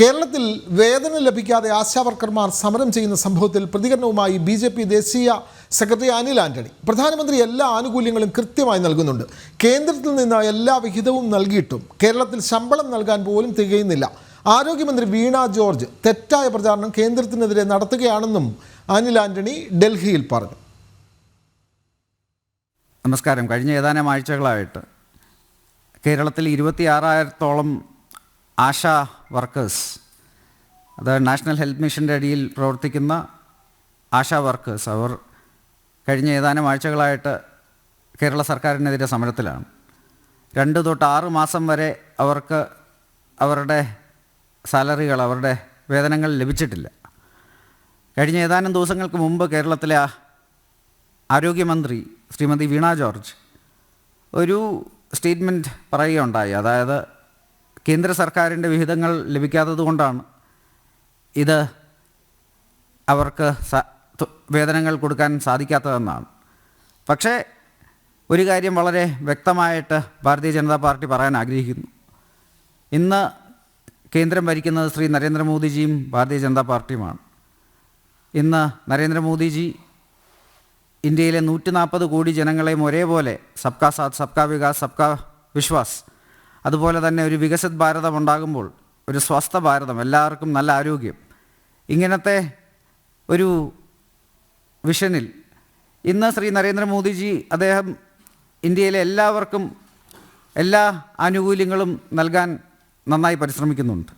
കേരളത്തിൽ വേതനം ലഭിക്കാതെ ആശാവർക്കർമാർ സമരം ചെയ്യുന്ന സംഭവത്തിൽ പ്രതികരണവുമായി ബി ജെ പി ദേശീയ സെക്രട്ടറി അനിൽ ആന്റണി. പ്രധാനമന്ത്രി എല്ലാ ആനുകൂല്യങ്ങളും കൃത്യമായി നൽകുന്നുണ്ട്. കേന്ദ്രത്തിൽ നിന്ന് എല്ലാ വിഹിതവും നൽകിയിട്ടും കേരളത്തിൽ ശമ്പളം നൽകാൻ പോലും തികയുന്നില്ല. ആരോഗ്യമന്ത്രി വീണ ജോർജ് തെറ്റായ പ്രചാരണം കേന്ദ്രത്തിനെതിരെ നടത്തുകയാണെന്നും അനിൽ ആന്റണി ഡൽഹിയിൽ പറഞ്ഞു. നമസ്കാരം. കഴിഞ്ഞ ഏതാനും ആഴ്ചകളായിട്ട് കേരളത്തിൽ ഇരുപത്തിയാറായിരത്തോളം ആശാ വർക്കേഴ്സ് അത് നാഷണൽ ഹെൽത്ത് മിഷന്റെ അടിയിൽ പ്രവർത്തിക്കുന്ന ആശാ വർക്കേഴ്സ്. അവർ കഴിഞ്ഞ ഏതാനും ആഴ്ചകളായിട്ട് കേരള സർക്കാരിനെതിരെ സമരത്തിലാണ്. രണ്ട് തൊട്ട് ആറ് മാസം വരെ അവർക്ക് അവരുടെ സാലറികൾ അവരുടെ വേതനങ്ങൾ ലഭിച്ചിട്ടില്ല. കഴിഞ്ഞ ഏതാനും ദിവസങ്ങൾക്ക് മുമ്പ് കേരളത്തിലെ ആരോഗ്യമന്ത്രി ശ്രീമതി വീണ ജോർജ് ഒരു സ്റ്റേറ്റ്മെന്റ് പറയുകയുണ്ടായി. അതായത് കേന്ദ്ര സർക്കാരിന്റെ വിഹിതങ്ങൾ ലഭിക്കാത്തതുകൊണ്ടാണ് ഇത് അവർക്ക് വേതനങ്ങൾ കൊടുക്കാൻ സാധിക്കാത്തതെന്നാണ്. പക്ഷേ ഒരു കാര്യം വളരെ വ്യക്തമായിട്ട് ഭാരതീയ ജനതാ പാർട്ടി പറയാൻ ആഗ്രഹിക്കുന്നു. ഇന്ന് കേന്ദ്രം ഭരിക്കുന്നത് ശ്രീ നരേന്ദ്രമോദിജിയും ഭാരതീയ ജനതാ പാർട്ടിയുമാണ്. ഇന്ന് നരേന്ദ്രമോദിജി ഇന്ത്യയിലെ നൂറ്റി നാൽപ്പത് കോടി ജനങ്ങളെയും ഒരേപോലെ സബ്കാ സാത്ത് സബ്കാ വികാസ് സബ്കാ വിശ്വാസ് അതുപോലെ തന്നെ ഒരു വികസിത് ഭാരതം ഉണ്ടാകുമ്പോൾ ഒരു സ്വസ്ഥ ഭാരതം എല്ലാവർക്കും നല്ല ആരോഗ്യം. ഇങ്ങനത്തെ ഒരു വിഷനിൽ ഇന്ന് ശ്രീ നരേന്ദ്രമോദിജി അദ്ദേഹം ഇന്ത്യയിലെ എല്ലാവർക്കും എല്ലാ ആനുകൂല്യങ്ങളും നൽകാൻ നന്നായി പരിശ്രമിക്കുന്നുണ്ട്.